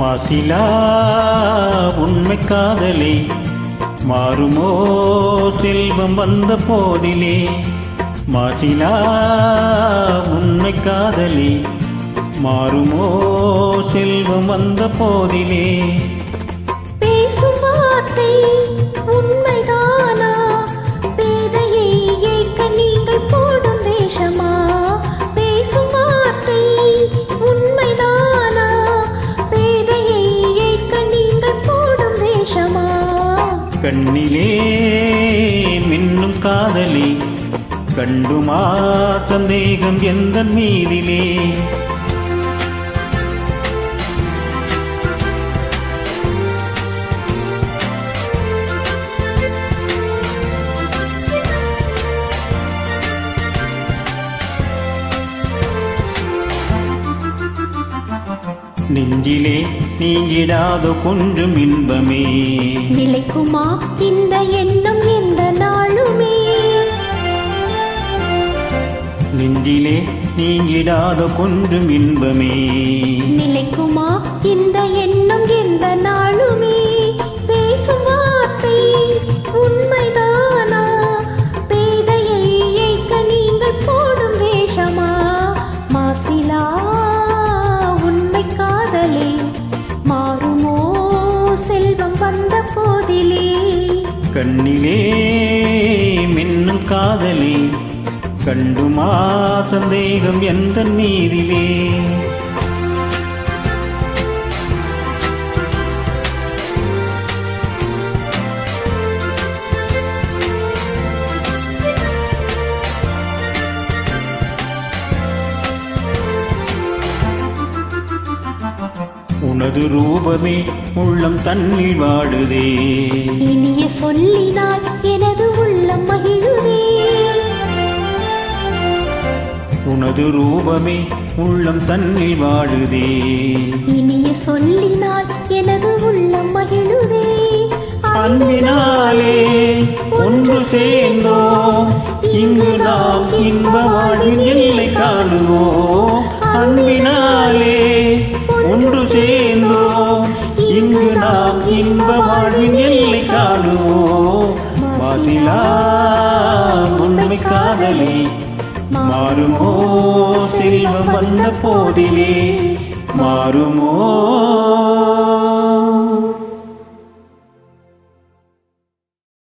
மாசிலா உண்மை காதலே. மாறுமோ செல்வம் வந்த போதிலே. மாசிலா உண்மை காதலே. மாறுமோ செல்வம் வந்த போதிலே. பேசும் வார்த்தை உண்மை கண்ணிலே மின்னும் காதலி கண்டுமா சந்தேகம் எந்த மீதிலே? நெஞ்சிலே நீங்கிடாத கொஞ்சம் இன்பமே. நிலைக்குமா? இந்த எண்ணம் எந்த நாளுமே. நெஞ்சிலே நீங்கிடாத கொஞ்சம் இன்பமே. நிலைக்குமா? இந்த எண்ணம் எந்த கண்ணிலே மின்னும் காதலி கண்டுமா சந்தேகம் எந்த மீதிலே உனது ரூபமே உள்ளம் தன்னில் வாடுதே. இனிய சொல்லினால் எனது உள்ளம் மகிழுதே. உனது ரூபமே உள்ளம் தன்னில் வாடுதே. இனிய சொல்லினால் எனது உள்ளம் மகிழுதே. அன்பினாலே ஒன்று சேர்ந்தோம். இங்கு நாம் இன்ப வாழ்வின் எல்லை காணுவோம். நாம் இன்ப வாழ்வின் எல்லை காணுவோம். வாசிலா உண்மை காதலே மாறுமோ செல்வம் வந்த போதிலே மாறுமோ